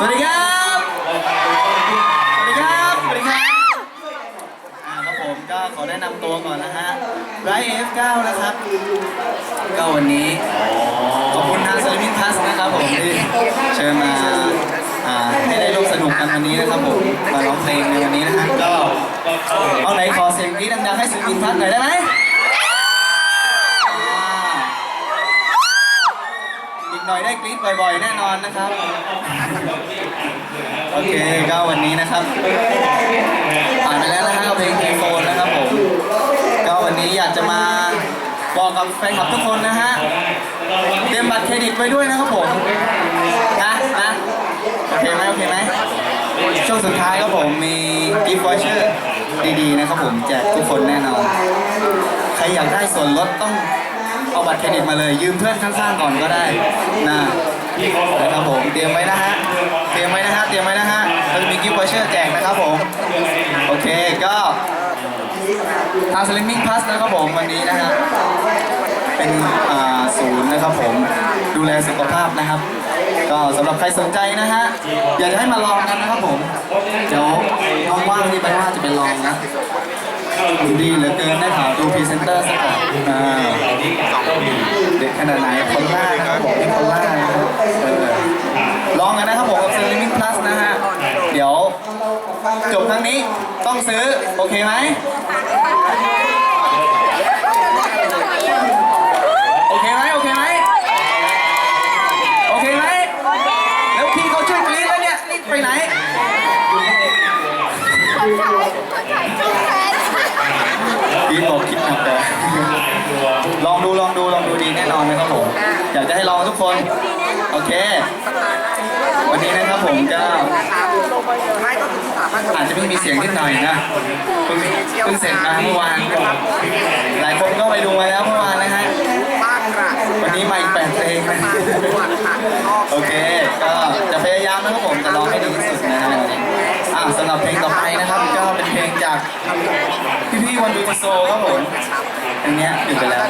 สวัสดีครับ สวัสดีครับ สวัสดีครับครับผมก็ขอแนะนำตัวก่อนนะฮะไรเอฟเก้านะครับ ก็วันนี้ ขอบคุณทางเซมิทัสนะครับผมที่เชิญมาให้ได้ร่วมสนุกกันวันนี้นะครับผม มาร้องเพลงในวันนี้นะฮะก็เอาไหนขอเสียงนี้ดังๆให้เซมิทัสหน่อยได้ไหม หน่อยได้กรี๊ดบ่อยๆ แน่นอนนะครับ โอเคก็วันนี้นะครับผ่านไปแล้วนะฮะกับเพลงเพลงโฟนนะครับผมก็วันนี้อยากจะมาบอกกับแฟนคลับทุกคนนะฮะเตรียมบัตรเครดิตไว้ด้วยนะครับผมนะนะโอเคไหมโอเคไหมช่วงสุดท้ายครับผมมีกิฟต์วอเชอร์ดีๆนะครับผมแจกทุกคนแน่นอน ใครอยากได้ส่วนลดต้อง เอาบัตรเครดิตมาเลย ยืมเพื่อนข้างๆก่อนก็ได้นะนะครับผมเตรียมไว้นะฮะเตรียมไว้นะฮะเตรียมไว้นะฮะเราจะมีกิฟต์วอเชอร์แจกนะครับผมโอเคก็ทาง Slimming Plus นะครับผมวันนี้นะฮะเป็นศูนย์นะครับผมดูแลสุขภาพนะครับ ก็สำหรับใครสนใจนะฮะอยากจะให้มาลองกันนะครับผมเดี๋ยวว่างๆนี่ไปว่าจะไปลองนะ ดูดีเหลือเกินได้ข่าวดูพรีเซนเตอร์สักก่อนอ่าเด็กขนาดไหนคนล่านะครับผมนี่คนล่านะครับเออลองกันนะครับผมกับ Slimming Plus นะฮะ เดี๋ยวจบครั้งนี้ต้องซื้อ โอเคไหมโอเคไหมโอเคไหมโอเคไหมแล้วพี่เขาช่วยกรี๊ดแล้วเนี่ยรีบไปไหนกรี๊ดบอกคิดหนักเลยลองดูลองดูลองดูดีแน่นอนนะครับผมอยากจะ ให้ลองทุกคน โอเค วันนี้นะครับผมก็อาจจะไม่มีเสียงนิดหน่อยนะเพิ่งเพิ่งเสร็จมาเมื่อวาน หลายคนก็ไปดูมาแล้วเมื่อวานนะฮะวันนี้มาอีกแปดเพลงนะโอเค ก็จะพยายามนะครับผมจะร้องให้ดีที่สุดนะฮะอ่าสำหรับเพลงต่อไปนะครับก็เป็นเพลงจากพี่ๆวันดูโซครับผมอันเนี้ยหยุดไปแล้ว